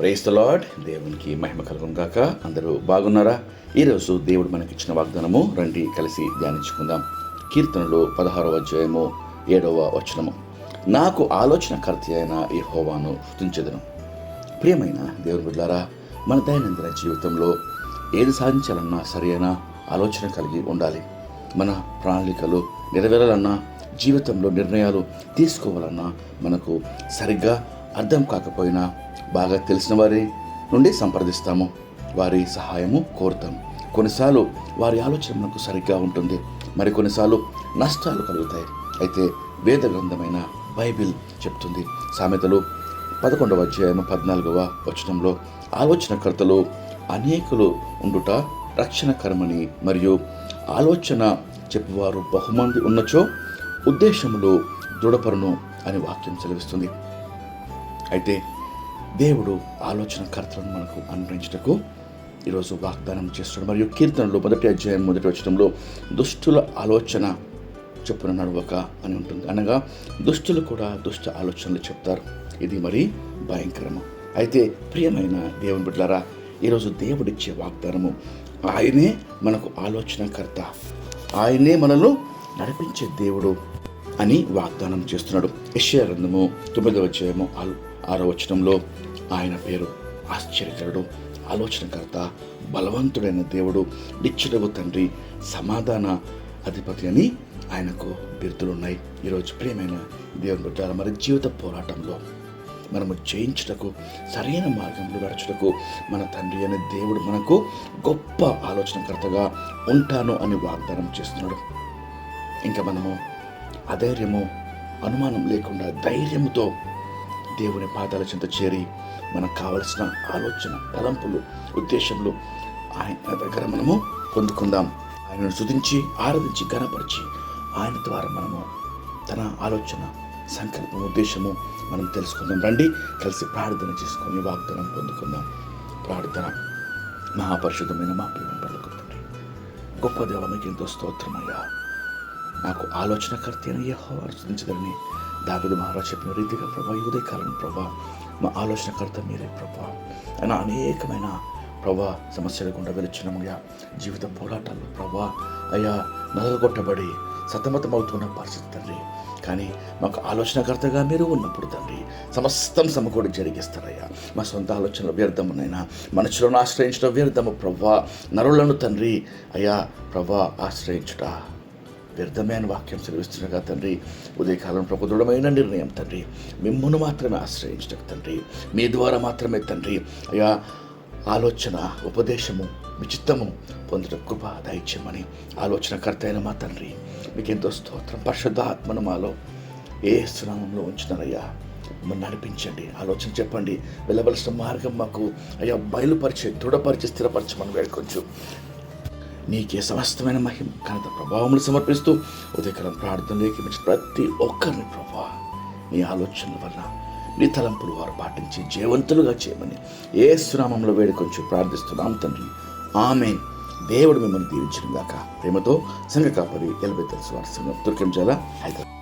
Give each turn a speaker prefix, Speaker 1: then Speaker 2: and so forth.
Speaker 1: Price the lord. దేవునికి మహిమ కలుగును కాక అందరూ బాగున్నారా? ఈరోజు దేవుడు మనకిచ్చిన వాగ్దానము రండి కలిసి ధ్యానించుకుందాం. కీర్తనలు పదహారవ అధ్యాయము ఏడవ వచనము. నాకు ఆలోచన కర్తి అయిన ఈ హోవాను స్థుతించదును ప్రియమైన దేవుని బిడ్డారా మన దైనందిన జీవితంలో ఏది సాధించాలన్నా సరైన ఆలోచన కలిగి ఉండాలి. మన ప్రణాళికలు నెరవేరాలన్నా జీవితంలో నిర్ణయాలు తీసుకోవాలన్నా మనకు సరిగ్గా అర్థం కాకపోయినా బాగా తెలిసిన వారి నుండి సంప్రదిస్తాము. వారి సహాయము కోరుతాం. కొన్నిసార్లు వారి ఆలోచన మనకు సరిగ్గా ఉంటుంది. మరి కొన్నిసార్లు నష్టాలు కలుగుతాయి. అయితే వేద గ్రంథమైన బైబిల్ చెప్తుంది. సామెతలు పదకొండవ అధ్యాయం పద్నాలుగవ వచనంలో ఆలోచనకర్తలు అనేకులు ఉండుట రక్షణకరమని మరియు ఆలోచన చెప్పువారు బహుమంది ఉన్నచో ఉద్దేశములు దృఢపరును అని వాక్యం సెలవిస్తుంది. అయితే దేవుడు ఆలోచనకర్తలను మనకు అనుగ్రహించటకు ఈరోజు వాగ్దానం చేస్తున్నాడు. మరియు కీర్తనలో మొదటి అధ్యాయం మొదటి వచనంలో దుష్టుల ఆలోచన చెప్పున నడవక అని ఉంటుంది. అనగా దుష్టులు కూడా దుష్ట ఆలోచనలు చెప్తారు. ఇది మరి భయంకరము. అయితే ప్రియమైన దేవుని బిడ్డలారా ఈరోజు దేవుడిచ్చే వాగ్దానము ఆయనే మనకు ఆలోచనకర్త. ఆయనే మనల్ని నడిపించే దేవుడు అని వాగ్దానం చేస్తున్నాడు. యెషయా గ్రంథము తొమ్మిదవ అధ్యాయము ఆరో వచనంలో ఆయన పేరు ఆశ్చర్యకరుడు ఆలోచనకర్త బలవంతుడైన దేవుడు నిత్యుడవు తండ్రి సమాధాన అధిపతి అని ఆయనకు బిరుదులు ఉన్నాయి. ఈరోజు ప్రియమైన దేవుని బిడ్డాల మరి జీవిత పోరాటంలో మనము జయించుటకు సరైన మార్గంలో నడుచుటకు మన తండ్రి అనే దేవుడు మనకు గొప్ప ఆలోచనకర్తగా ఉంటాను అని వాగ్దానం చేస్తున్నాడు. ఇంకా మనము అధైర్యము అనుమానం లేకుండా ధైర్యముతో దేవుని పాదాల చెంత చేరి మనకు కావలసిన ఆలోచన తలంపులు ఉద్దేశంలో ఆయన దగ్గర మనము పొందుకుందాం. ఆయనను శుధించి ఆరాధించి గణపరిచి ఆయన ద్వారా మనము తన ఆలోచన సంకల్పం ఉద్దేశము మనం తెలుసుకుందాం. రండి కలిసి ప్రార్థన చేసుకొని వాగ్దానం పొందుకుందాం. ప్రార్థన. మహాపరిశుద్ధమైన మా ప్రేమ పలుకుతుంది గొప్ప దేవ మీకు ఎంతో స్తోత్రమయ్యా. నాకు ఆలోచనకర్త అయిన యెహోవా స్థుతించదని దావిదు మహారాజ్ చెప్పిన రీతిగా ప్రభా ఈ ఉదయకాలం ప్రభా మా ఆలోచనకర్త మీరే ప్రభా. అయినా అనేకమైన ప్రభా సమస్యల గుండా వెలుచున్నామయ్యా జీవిత పోరాటాలు ప్రభా అయ్యా నలగొట్టబడి సతమతమవుతున్న పరిస్థితి తండ్రి. కానీ మాకు ఆలోచనకర్తగా మీరు ఉన్నప్పుడు తండ్రి సమస్తం సమకూడి జరిగిస్తారయ్యా. మా సొంత ఆలోచనలు వ్యర్థమునైనా మనుషులను ఆశ్రయించడం వ్యర్థము ప్రభా. నరులను తండ్రి అయ్యా ప్రభా ఆశ్రయించుట. వ్యర్థమైన వాక్యం సెలవిస్తుండగా తండ్రి. ఉదయకాలం ప్రభు దృఢమైన నిర్ణయం తండ్రి. మిమ్మల్ని మాత్రమే ఆశ్రయించడం తండ్రి. మీ ద్వారా మాత్రమే తండ్రి. అయ్యా ఆలోచన ఉపదేశము విచిత్తము పొందిన కృప దైత్యమని ఆలోచనకర్త అయిన మా తండ్రి. మీకెంతో స్తోత్రం. పరిశుద్ధ ఆత్మను మాలో ఏ స్నామంలో ఉంచినారయ్యా మమ్మల్ని నడిపించండి. ఆలోచన చెప్పండి. వెళ్ళవలసిన మార్గం మాకు అయ్యా బయలుపరిచే దృఢపరిచి స్థిరపరచమని వేడుకొంచు. నీకే సమస్తమైన మహిమ. ఘనత ప్రభావములు సమర్పిస్తూ ఉదయకరం ప్రార్థనలోకి ప్రతి ఒక్కరిని ప్రభా నీ ఆలోచనల వల్ల నీ తలంపులు వారు పాటించి జయవంతులుగా చేయమని ఏ సునామంలో వేడుకొంచు ప్రార్థిస్తున్నాం తండ్రి. ఆమె దేవుడు మిమ్మల్ని దీవించిన గాక. ప్రేమతో సంఘ కాపరి ఎలబెత్తల్స్ వారి సంఘం జల హైదరాబాద్.